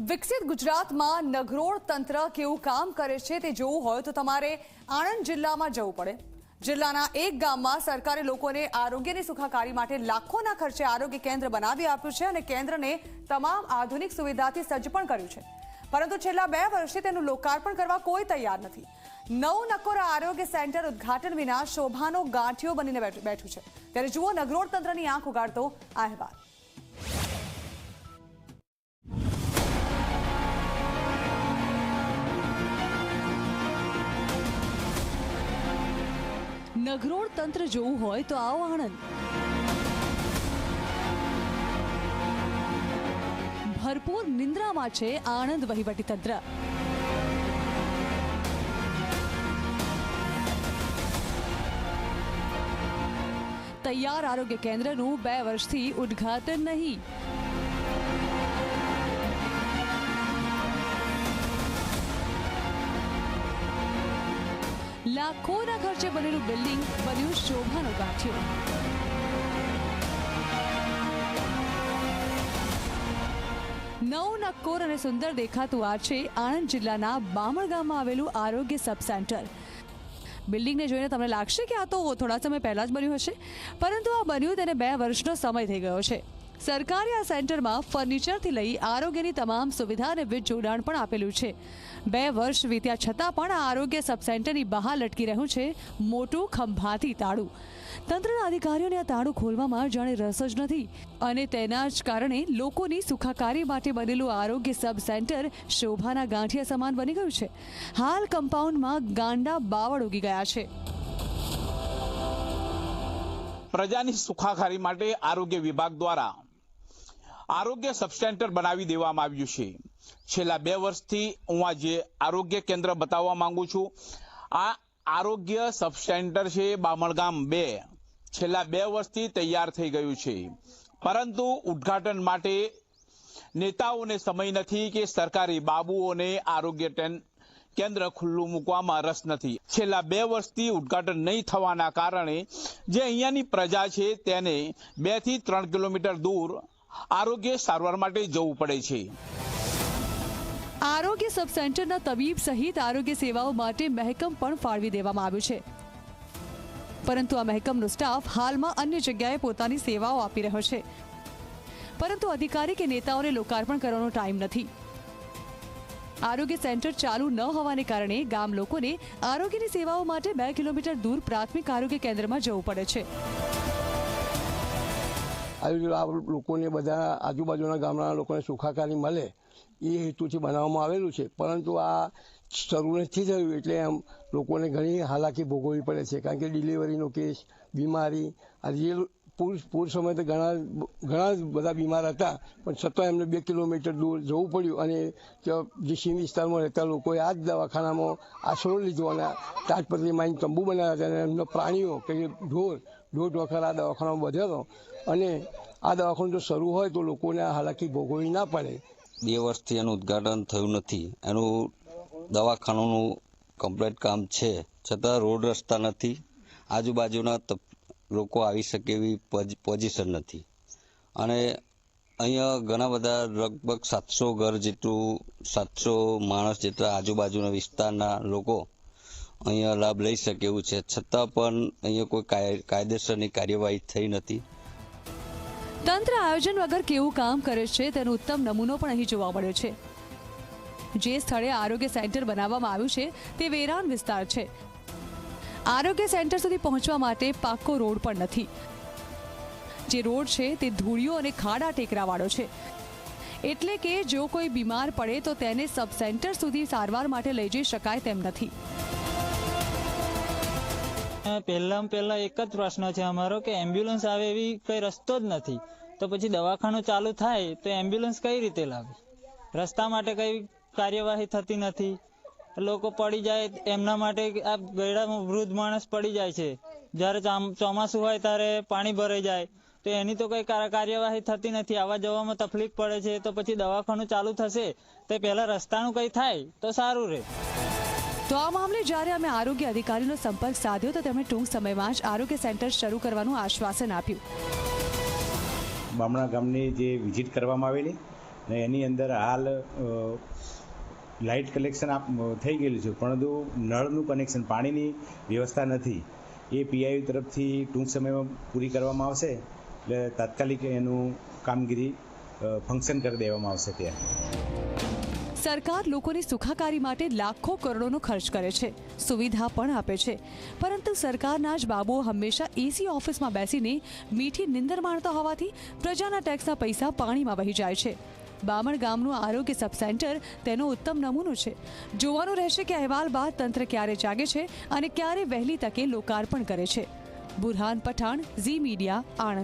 વિકસિત ગુજરાતમાં નગરોળ તંત્ર કેવું કામ કરે છે તે જોવું હોય તો તમારે આણંદ જિલ્લામાં જવું પડે. જિલ્લાના એક ગામમાં સરકારે લોકોને આરોગ્યની સુખાકારી માટે લાખોના ખર્ચે આરોગ્ય કેન્દ્ર બનાવી આપ્યું છે અને કેન્દ્રને તમામ આધુનિક સુવિધાથી સજ્જ પણ કર્યું છે. પરંતુ છેલ્લા બે વર્ષથી તેનું લોકાર્પણ કરવા કોઈ તૈયાર નથી. નવ નકોર આરોગ્ય સેન્ટર ઉદ્ઘાટન વિના શોભાનો ગાંઠિયો બનીને બેઠ- છે. ત્યારે જુઓ નગરોળ તંત્રની આંખ ઉગાડતો અહેવાલ. નગરોળ તંત્ર જોવું હોય તો આવો આણંદ. ભરપૂર નિંદ્રામાં છે આણંદ વહીવટી તંત્ર. તૈયાર આરોગ્ય કેન્દ્રનું બે વર્ષથી ઉદ્ઘાટન નહીં. લાખોના ખર્ચે બનેલું બિલ્ડિંગ બન્યું શોભાનો ગાંઠિયો. નવ નક્કોર અને સુંદર દેખાતું આ છે આણંદ જિલ્લાના બામણ ગામમાં આવેલું આરોગ્ય સબ સેન્ટર. બિલ્ડિંગને જોઈને તમને લાગશે કે આ તો થોડા સમય પહેલા જ બન્યું હશે, પરંતુ આ બન્યું તેને બે વર્ષનો સમય થઈ ગયો છે. સરકારે આ સેન્ટરમાં ફર્નિચરથી લઈ આરોગ્યની તમામ સુવિધા અને વીજ જોડાણ પણ આપેલું છે. બે વર્ષ વીત્યા છતાં પણ આ આરોગ્ય સબ સેન્ટરની બહાર લટકી રહ્યું છે મોટું ખંભાતી તાળું. તંત્રના અધિકારીઓને આ તાળું ખોલવામાં જાણે રસ જ નથી અને તેના જ કારણે લોકોની સુખાકારી માટે બનેલું આરોગ્ય સબ સેન્ટર શોભાના ગાંઠિયા સમાન બની ગયું છે. હાલ કમ્પાઉન્ડમાં ગાંડા બાવળ ઉગી ગયા છે. પ્રજાની સુખાકારી માટે આરોગ્ય વિભાગ દ્વારા આરોગ્ય સબસેન્ટર બનાવી દેવામાં આવ્યું છે. છેલ્લા બે વર્ષથી હું આજે આરોગ્ય કેન્દ્ર બતાવવા માંગુ છું. આ આરોગ્ય સબસેન્ટર છે બામણગામ બે. છેલ્લા બે વર્ષથી તૈયાર થઈ ગયું છે. પરંતુ ઉદ્ઘાટન માટે નેતાઓને સમય નથી કે સરકારી બાબુઓને આરોગ્ય કેન્દ્ર ખુલ્લું મૂકવામાં રસ નથી. છેલ્લા બે વર્ષથી ઉદ્ઘાટન નહીં થવાના કારણે જે અહીંયાની પ્રજા છે તેને બેથી ત્રણ કિલોમીટર દૂર આરોગ્ય સારવાર માટે જવું પડે છે. આરોગ્ય સબ સેન્ટરના તબીબ સહિત આરોગ્ય સેવાઓ માટે મહેકમ પણ ફાળવી દેવામાં આવ્યું છે. પરંતુ આ મહેકમનો સ્ટાફ હાલમાં અન્ય જગ્યાએ પોતાની સેવાઓ આપી રહ્યો છે. પરંતુ અધિકારી કે નેતાઓને લોકાર્પણ કરવાનો ટાઈમ નથી. આરોગ્ય સેન્ટર ચાલુ ન હોવાને કારણે ગામ લોકોને આરોગ્યની સેવાઓ માટે બે કિલોમીટર દૂર પ્રાથમિક આરોગ્ય કેન્દ્રમાં જવું પડે છે. આવી આ લોકોને બધા આજુબાજુના ગામના લોકોને સુખાકારી મળે એ હેતુથી બનાવવામાં આવેલું છે. પરંતુ આ શરૂ નથી થયું એટલે એમ લોકોને ઘણી હાલાકી ભોગવવી પડે છે. કારણ કે ડિલિવરીનો કેસ, બીમારી આ જે પૂર પૂર સમયે તો ઘણા ઘણા બધા બીમાર હતા. પણ છતાં એમને બે કિલોમીટર દૂર જવું પડ્યું અને જે સીમ વિસ્તારમાં રહેતા લોકોએ આ જ દવાખાનામાં આશરો લીધો અને તાજપત્રી માઈને તંબુ બનાવ્યા હતા અને એમના પ્રાણીઓ કે ઢોર ઢોર વખત આ દવાખાનામાં વધ્યો હતો. અને આ દવાખાનું જો શરૂ હોય તો લોકોને આ હાલાકી ભોગવવી ના પડે. બે વર્ષથી એનું ઉદ્ઘાટન થયું નથી. એનું દવાખાનાનું કમ્પ્લીટ કામ છે. છતાં રોડ રસ્તા નથી. આજુબાજુના લોકો આવી શકે એવી પોઝ- પોઝિશન નથી. અને અહીંયા ઘણા બધા લગભગ સાતસો ઘર જેટલું, સાતસો માણસ જેટલા આજુબાજુના વિસ્તારના લોકો અહીંયા લાભ લઈ શકે એવું છે. છતાં પણ અહીંયા કોઈ કાયદેસરની કાર્યવાહી થઈ નથી. તંત્ર આયોજન વગર કેવું કામ કરે છે તેનો ઉત્તમ નમૂનો પણ અહીં જોવા મળ્યો છે. જે સ્થળે આરોગ્ય સેન્ટર બનાવવામાં આવ્યું છે તે વેરાન વિસ્તાર છે. આરોગ્ય સેન્ટર સુધી પહોંચવા માટે પાક્કો રોડ પણ નથી. જે રોડ છે તે ધૂળિયો અને ખાડા ટેકરાવાળો છે. એટલે કે જો કોઈ બીમાર પડે તો તેને સબ સેન્ટર સુધી સારવાર માટે લઈ જઈ શકાય તેમ નથી. પહેલામાં પહેલા એક જ પ્રશ્ન છે અમારો કે એમ્બ્યુલન્સ આવે એવી કઈ રસ્તો જ નથી. તો પછી દવાખાનું ચાલુ થાય તો એમ્બ્યુલન્સ કઈ રીતે લાવે? રસ્તા માટે કઈ કાર્યવાહી થતી નથી. લોકો પડી જાય એમના માટે આ ગયડા વૃદ્ધ માણસ પડી જાય છે. જ્યારે ચામ- ચોમાસું હોય ત્યારે પાણી ભરાઈ જાય. તો એની તો કઈ કાર્યવાહી થતી નથી. આવવા જવામાં તકલીફ પડે છે તો પછી દવાખાનું ચાલુ થશે. તે પહેલા રસ્તાનું કઈ થાય તો સારું રહે. તો આ મામલે જ્યારે અમે આરોગ્ય અધિકારીનો સંપર્ક સાધ્યો તો તેમણે ટૂંક સમયમાં જ આરોગ્ય સેન્ટર શરૂ કરવાનું આશ્વાસન આપ્યું. બામણા ગામની જે વિઝિટ કરવામાં આવેલી ને એની અંદર હાલ લાઇટ કલેક્શન થઈ ગયેલું છે, પરંતુ નળનું કનેક્શન, પાણીની વ્યવસ્થા નથી. એ પીઆઈ તરફથી ટૂંક સમયમાં પૂરી કરવામાં આવશે, એટલે તાત્કાલિક એનું કામગીરી ફંક્શન કરી દેવામાં આવશે ત્યાં. સરકાર લોકોની સુખાકારી માટે લાખો કરોડોનો ખર્ચ કરે છે. સુવિધા પણ આપે છે. પરંતુ સરકારના જ બાબુઓ હંમેશા એસી ઓફિસમાં બેસીને મીઠી નિંદર માણતા હોવાથી પ્રજાના ટેક્સના પૈસા પાણીમાં વહી જાય છે. બામણ ગામનું આરોગ્ય સબ સેન્ટર તેનો ઉત્તમ નમૂનો છે. જોવાનું રહેશે કે અહેવાલ બાદ તંત્ર ક્યારે જાગે છે અને ક્યારે વહેલી તકે લોકાર્પણ કરે છે. Burhan Pathan, Zee media, Anand.